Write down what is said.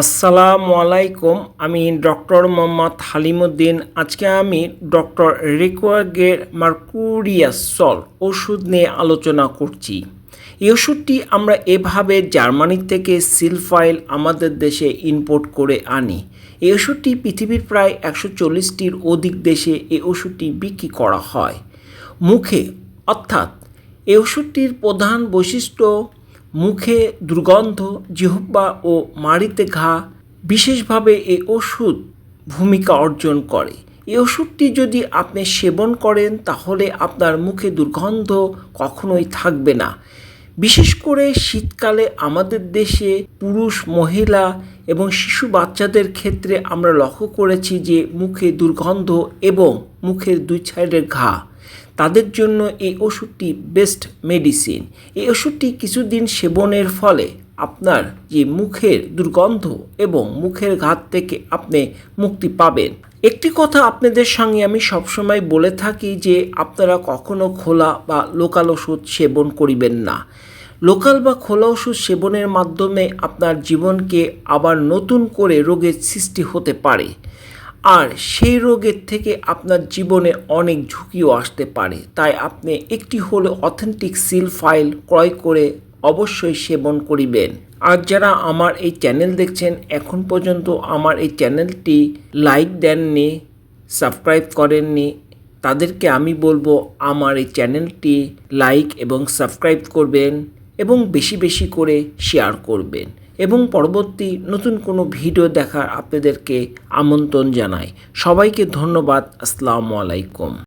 আসসালামু আলাইকুম, আমি ডক্টর মোহাম্মদ হালিমুদ্দিন। আজকে আমি ডক্টর রিকোয়াগের মার্কুরিয়াস সল ওষুধ নিয়ে আলোচনা করছি। এই ওষুধটি আমরা এভাবে জার্মানি থেকে সিলফাইল আমাদের দেশে ইম্পোর্ট করে আনি। এই ওষুধটি পৃথিবীর প্রায় একশো চল্লিশটির অধিক দেশে এই ওষুধটি বিক্রি করা হয়। মুখে, অর্থাৎ, এই ওষুধটির প্রধান বৈশিষ্ট্য মুখে দুর্গন্ধ, জিহ্বা ও মাড়িতে ঘা বিশেষভাবে এ ওষুধ ভূমিকা অর্জন করে। এই ওষুধটি যদি আপনি সেবন করেন, তাহলে আপনার মুখে দুর্গন্ধ কখনোই থাকবে না। বিশেষ করে শীতকালে আমাদের দেশে পুরুষ, মহিলা এবং শিশু বাচ্চাদের ক্ষেত্রে আমরা লক্ষ্য করেছি যে মুখে দুর্গন্ধ এবং মুখের দুই সাইডের ঘা তাদের জন্য এই ওষুধটি বেস্ট মেডিসিন এই ওষুধটি কিছুদিন সেবনের ফলে আপনার যে মুখের দুর্গন্ধ এবং মুখের ঘাত থেকে আপনি মুক্তি পাবেন। একটি কথা আপনাদের সঙ্গে আমি সবসময় বলে থাকি যে আপনারা কখনো খোলা বা লোকাল ওষুধ সেবন করিবেন না। লোকাল বা খোলা ওষুধ সেবনের মাধ্যমে আপনার জীবনকে আবার নতুন করে রোগের সৃষ্টি হতে পারে। আর সেই রোগের থেকে আপনার জীবনে অনেক ঝুঁকিও আসতে পারে। তাই আপনি একটি হলে অথেন্টিক সিল ফাইল ক্রয় করে অবশ্যই সেবন করিবেন। আর যারা আমার এই চ্যানেল দেখছেন, এখন পর্যন্ত আমার এই চ্যানেলটি লাইক দেননি সাবস্ক্রাইব করেননি, তাদেরকে আমি বলব আমার এই চ্যানেলটি লাইক এবং সাবস্ক্রাইব করবেন এবং বেশি বেশি করে শেয়ার করবেন। এবং পরবর্তী নতুন কোনো ভিডিও দেখার আপনাদেরকে আমন্ত্রণ জানাই। সবাইকে ধন্যবাদ। আসসালামু আলাইকুম।